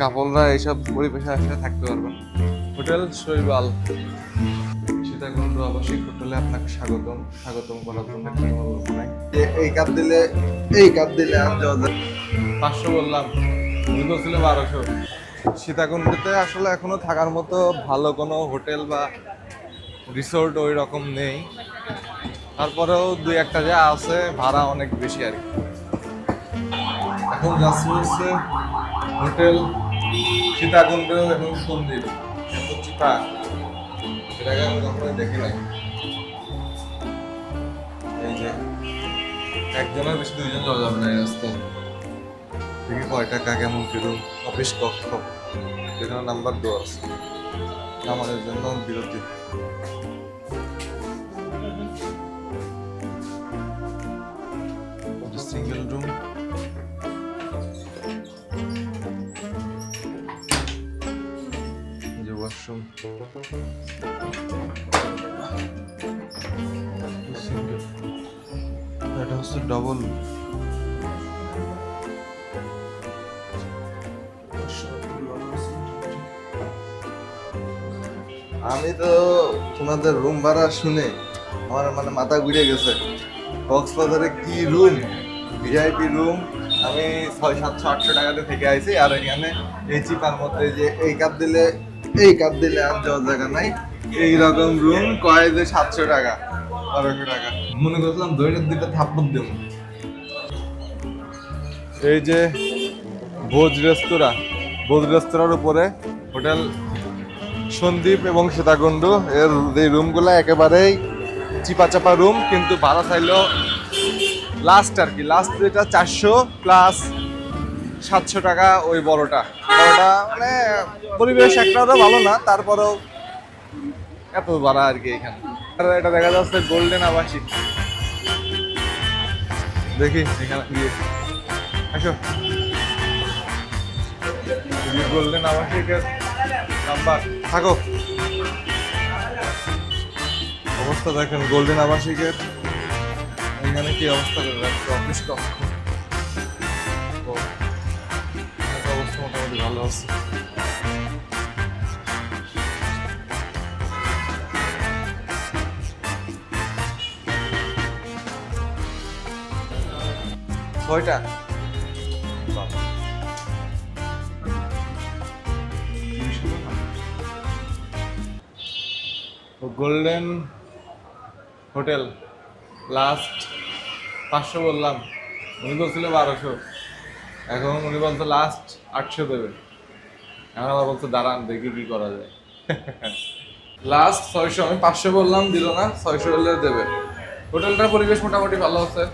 কাপড়রা এইসব পরিবেশে আসলে থাকতে পারবেন হোটেল শৈবাল। সীতাকুণ্ড আবাসিক হোটেলে আপনাকে স্বাগতম। স্বাগতম করার জন্য এই কাপ দিলে এই কাপ দিলে আর যাওয়া যায় পাঁচশো বললাম। উনি বলছিল বারোশো। সীতাকুণ্ডতে আসলে এখনও থাকার মতো ভালো কোনো হোটেল বা রিসোর্ট ওই রকম নেই। তারপরেও দুই একটা যা আছে ভাড়া অনেক বেশি আর কি। এখন যাচ্ছে হচ্ছে হোটেল সীতাকুণ্ড এবং সন্দীপ চিপা এটাকে আমি দেখি নাই? এই যে, একজনের বেশি দুইজন যাওয়া যাবে না এই রাস্তায়। দেখি কয় কিরম অফিস কক্ষ। এখানে নাম্বার দেওয়া আছে। আমাদের জন্য বিরতি। এটা হচ্ছে ডবল আমি তো তোমাদের রুম ভাড়া শুনে আমার মানে মাথা ঘুরে গেছে। কক্সবাজারে কি রুম ভিআইপি রুম আমি ছয় সাতশো আটশো টাকাতে থেকে আইছি, আর এখানে এই চিপার মধ্যে যে এই কাপ দিলে এই কাপ দিলে আর যাওয়ার জায়গা নাই। এইরকম রুম কয় যে সাতশো টাকা, বারোশো টাকা। মনে করছিলাম দইটার দুইটা থাপ্পড় দেব। এই যে ভোজ রেস্তোরাঁ, ভোজ রেস্তোরাঁর উপরে হোটেল সন্দীপ এবং সীতাকুণ্ড। এর এই রুমগুলো একেবারেই চিপা চাপা রুম কিন্তু ভাড়া চাইলেও লাস্ট আর কি। লাস্ট যেটা চারশো প্লাস সাতশো টাকা ওই বড়টা। বড়টা মানে পরিবেশ একটাও ভালো না, তারপরেও এত ভাড়া আর কি এখানে। এটা দেখা যাচ্ছে গোল্ডেন আবাসিক। দেখি এখানে গিয়ে। আসো। গোল্ডেন আবাসিকের নাম্বার থাকো। অবস্থা দেখেন গোল্ডেন আবাসিকের এখানে কি অবস্থা? রাখছে অফিস কক্ষ ভালো আছে। গোল্ডেন হোটেল লাস্ট পাঁচশো বললাম। উনি বলছিল বারোশো। এখন উনি বলতো লাস্ট আটশো দেবে এখন আবার বলছে, দাঁড়ান, দেখি কি করা যায়। লাস্ট ছয়শো, আমি পাঁচশো বললাম, দিল না, ছয়শো হলে দেবে। হোটেলটার পরিবেশ মোটামুটি ভালো আছে।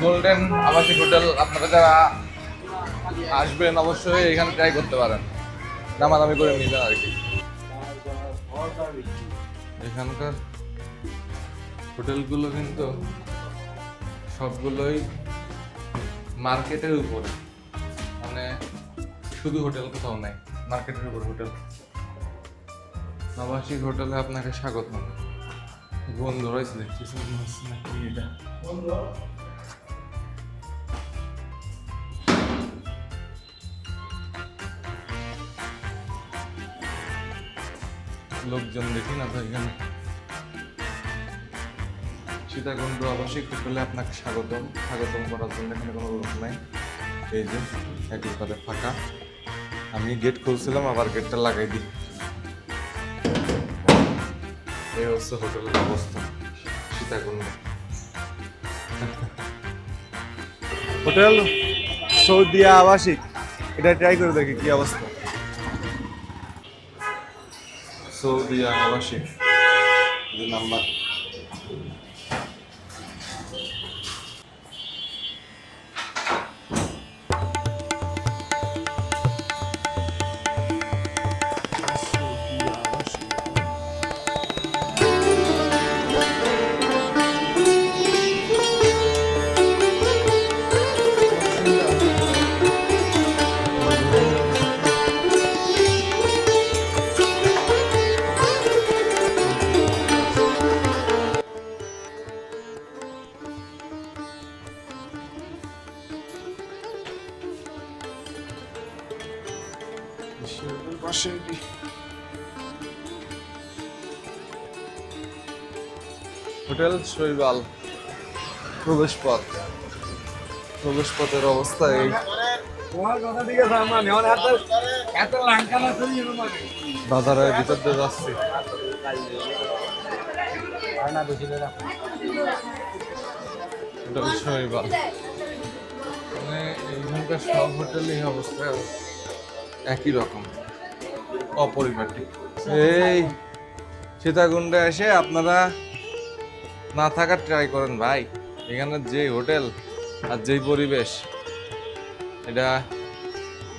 গোল্ডেন আবাসিক হোটেল, আপনারা যারা আসবেন অবশ্যই এখানে ট্রাই করতে পারেন। দামাদামি করে নিবেন আর কি। এখানকার হোটেলগুলো কিন্তু সবগুলোই মার্কেটের উপরে মানে শুধু হোটেল কোথাও নাই মার্কেটের উপর হোটেল আবাসিক হোটেলে আপনাকে স্বাগত বন্ধু রয়েছে এটা লোকজন দেখি না তো এখানে। সীতাকুণ্ড আবাসিক হোটেলে আপনাকে স্বাগতম। স্বাগতম করার জন্য এখানে কোনো লোক নাই। এই যে একেবারে ফাঁকা। আমি গেট খুলছিলাম, আবার গেটটা লাগাই দিই। এই হচ্ছে হোটেলের অবস্থা, সীতাকুণ্ড। হোটেল সৌদিয়া আবাসিক। এটা ট্রাই করে দেখি কি অবস্থা। সৌদিয়া আবাসিক। যে নাম্বার পাশে হোটেল শৈবাল প্রবেশ পথ প্রবেশ পথের অবস্থা এই বাজারের ভিতর দিয়ে যাচ্ছি। হোটেল শৈবাল। মানে এইখানকার সব হোটেলই অবস্থা। একই রকম অপরিপাটি এই সীতাকুণ্ডে এসে আপনারা না থাকার ট্রাই করেন ভাই। এখানে যে হোটেল আর যেই পরিবেশ, এটা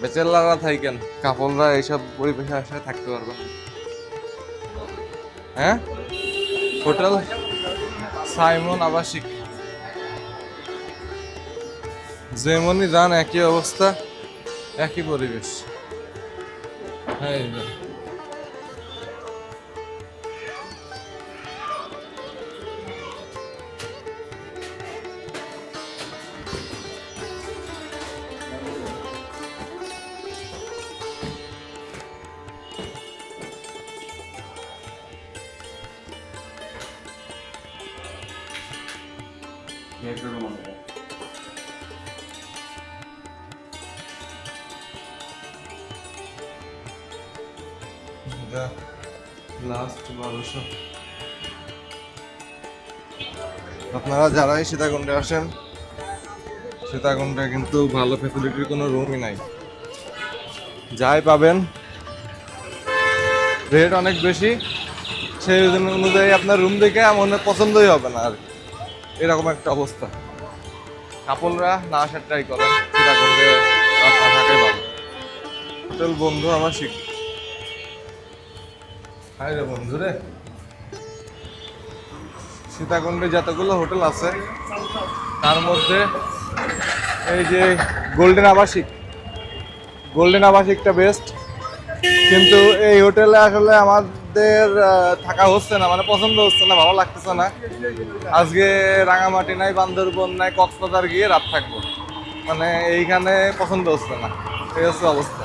বেচেলারা থাকেন, কাপড়রা এইসব পরিবেশে আসলে থাকতে পারবেন হ্যাঁ? হোটেল সাইমন আবাসিক। যেমনই যান, একই অবস্থা, একই পরিবেশ। হ্যাঁ এই যে। এটা লাস্ট বারোশো। আপনারা যারাই সীতাকুণ্ডে আসেন, সীতাকুণ্ডে কিন্তু ভালো ফ্যাসিলিটির কোনো রুমই নাই। যাই পাবেন রেট অনেক বেশি, সেই অনুযায়ী আপনার রুম দেখে মনে পছন্দই হবে না আর। এরকম একটা অবস্থা। কাপড়রা না আসার ট্রাই করেন, সীতাকুণ্ডে থাকাই ভালো। হোটেল বন্ধু, আমার শিখ হাই রে বন্ধু সীতাকুণ্ডে যতগুলো হোটেল আছে, তার মধ্যে এই যে গোল্ডেন আবাসিক গোল্ডেন আবাসিকটা বেস্ট কিন্তু এই হোটেলে আসলে আমাদের থাকা হচ্ছে না মানে পছন্দ হচ্ছে না, ভালো লাগতেছে না। আজকে রাঙামাটি নাই, বান্দরবন নাই, কক্সবাজার গিয়ে রাত থাকব। মানে এইখানে পছন্দ হচ্ছে না। এই হচ্ছে অবস্থা।